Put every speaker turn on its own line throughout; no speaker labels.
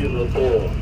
beautiful.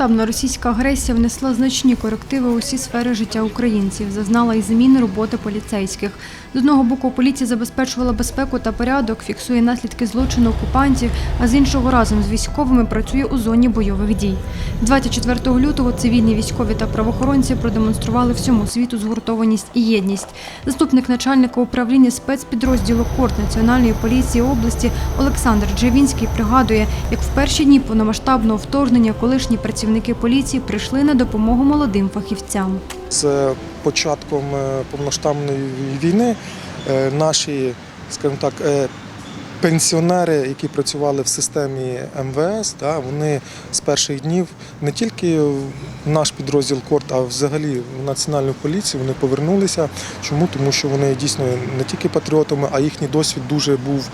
Повномасштабна російська агресія внесла значні корективи у всі сфери життя українців, зазнала і зміни роботи поліцейських. З одного боку, поліція забезпечувала безпеку та порядок, фіксує наслідки злочину окупантів, а з іншого разом з військовими працює у зоні бойових дій. 24 лютого цивільні військові та правоохоронці продемонстрували всьому світу згуртованість і єдність. Заступник начальника управління спецпідрозділу Корт Національної поліції області Олександр Джавінський пригадує, як в перші дні повномасштабного вторгнення колишні працівники поліції прийшли на допомогу молодим фахівцям.
З початком е, повноштабної війни е, наші, скажімо так, е, пенсіонери, які працювали в системі МВС, да, вони з перших днів не тільки в наш підрозділ Корт, а взагалі в національну поліцію вони повернулися. Чому? Тому що вони дійсно не тільки патріотами, а їхній досвід дуже був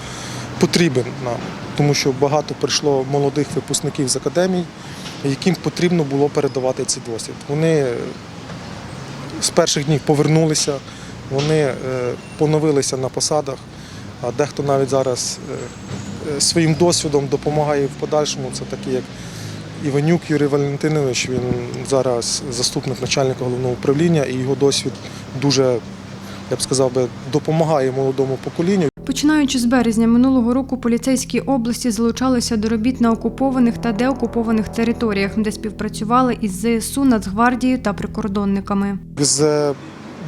потрібен нам, тому що багато прийшло молодих випускників з академій, яким потрібно було передавати цей досвід. Вони з перших днів повернулися, вони е, поновилися на посадах, а дехто навіть зараз е, е, своїм досвідом допомагає в подальшому. Це такі, як Іванюк Юрій Валентинович, він зараз заступник начальника головного управління, і його досвід дуже, я б сказав би, допомагає молодому поколінню.
Починаючи з березня минулого року, поліцейські області залучалися до робіт на окупованих та деокупованих територіях, де співпрацювали із ЗСУ, Нацгвардією та прикордонниками.
З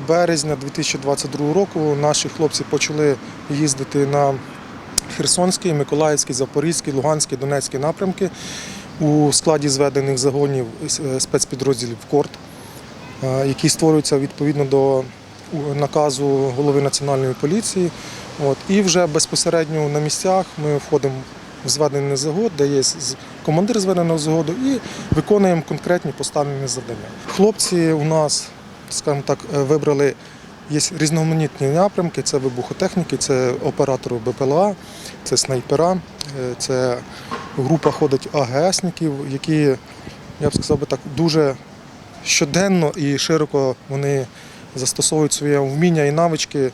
березня 2022 року наші хлопці почали їздити на Херсонський, Миколаївський, Запорізький, Луганський, Донецький напрямки у складі зведених загонів е, спецпідрозділів КОРТ, е, які створюються відповідно до наказу голови національної поліції. От, і вже безпосередньо на місцях ми входимо в зведений загод, де є командир зведеного загоду, і виконуємо конкретні поставлені завдання. Хлопці у нас, скажімо так, е, вибрали є різноманітні напрямки: це вибухотехніки, це оператори БПЛА, це снайпера, е, це група ходить АГСників, які, я б сказав би так, дуже щоденно і широко вони застосовують своє вміння і навички,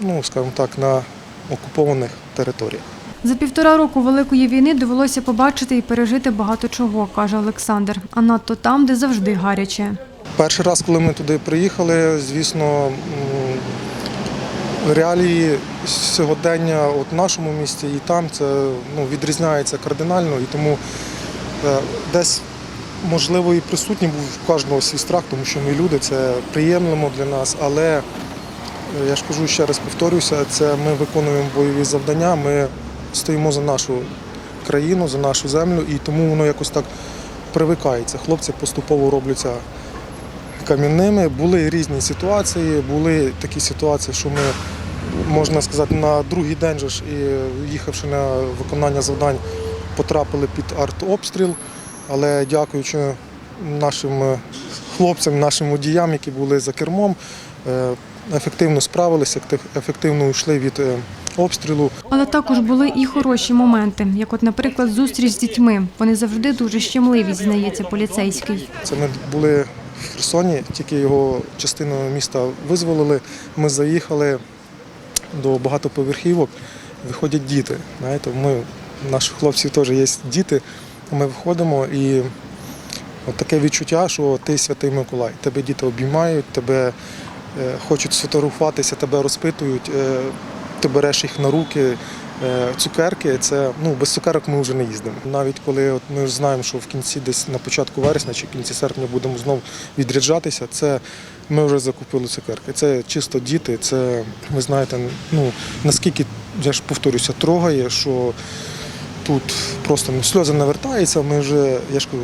ну, скажімо так, на окупованих територіях.
За півтора року великої війни довелося побачити і пережити багато чого, каже Олександр. А надто там, де завжди гаряче.
Перший раз, коли ми туди приїхали, звісно, реалії сьогодення от в нашому місті і там це ну, відрізняється кардинально, і тому е, десь можливо і присутній був в кожного свій страх, тому що ми люди, це приємно для нас, але я ж кажу ще раз повторюся, це ми виконуємо бойові завдання, ми стоїмо за нашу країну, за нашу землю, і тому воно якось так привикається. Хлопці поступово робляться кам'яними. Були різні ситуації, були такі ситуації, що ми, можна сказати, на другий день же ж і їхавши на виконання завдань, потрапили під артобстріл. Але дякуючи нашим е, хлопцям, нашим водіям, які були за кермом, е, ефективно справилися, ефективно йшли від е, обстрілу.
Але також були і хороші моменти, як, от, наприклад, зустріч з дітьми. Вони завжди дуже щемливі, зізнається поліцейський.
Це ми були в Херсоні, тільки його частину міста визволили. Ми заїхали до багатоповерхівок, виходять діти. Знаєте, ми, наших хлопців теж є діти. Ми виходимо і от таке відчуття, що ти святий Миколай. Тебе діти обіймають, тебе хочуть сфотографуватися, тебе розпитують, е, ти береш їх на руки. Е, Цукерки, це ну без цукерок ми вже не їздимо. Навіть коли от ми знаємо, що в кінці, десь на початку вересня чи кінці серпня будемо знову відряджатися, це ми вже закупили цукерки. Це чисто діти. Це ви знаєте, ну наскільки я ж повторюся, трогає, що тут просто ну, сльози навертаються. Ми вже я ж кажу,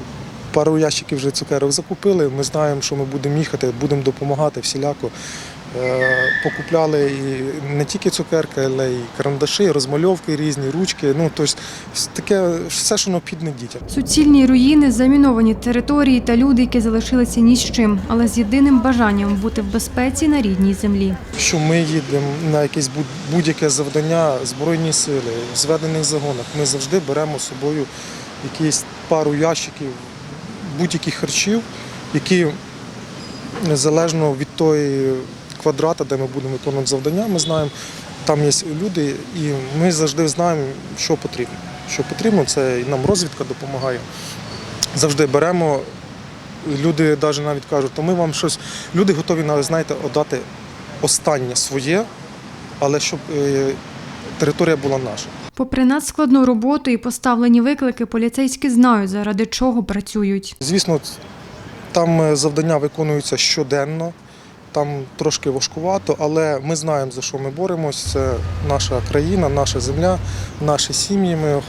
пару ящиків вже цукерок закупили. Ми знаємо, що ми будемо їхати, будемо допомагати всіляко. Е, Покупляли і не тільки цукерки, але й карандаші, розмальовки різні, ручки. Ну тобто таке все, що необхідне дітям.
Суцільні руїни, заміновані території та люди, які залишилися ні з чим, але з єдиним бажанням бути в безпеці на рідній землі.
Що ми їдемо на якесь будь- будь-яке завдання Збройні сили, в зведених загонах, ми завжди беремо з собою якісь пару ящиків будь-яких харчів, які незалежно від тої квадрата, де ми будемо виконувати завдання, ми знаємо, там є люди, і ми завжди знаємо, що потрібно. Що потрібно, це і нам розвідка допомагає. Завжди беремо. Люди навіть навіть кажуть, то ми вам щось. Люди готові знаєте, віддати останнє своє, але щоб е, територія була наша.
Попри надскладну роботу і поставлені виклики, поліцейські знають, заради чого працюють.
Звісно, там е, завдання виконуються щоденно, там трошки важкувато, але ми знаємо, за що ми боремось. Це наша країна, наша земля, наші сім'ї. Ми, е,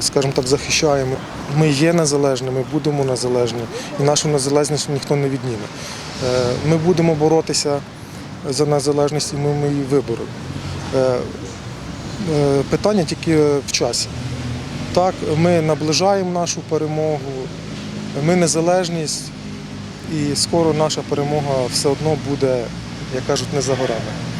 скажімо так, захищаємо. Ми є незалежними, будемо незалежні, і нашу незалежність ніхто не відніме. Е, Ми будемо боротися за незалежність, і ми, її виборемо. Е, Питання тільки в часі. Так, ми наближаємо нашу перемогу, ми незалежність, і скоро наша перемога все одно буде, як кажуть, не за горами.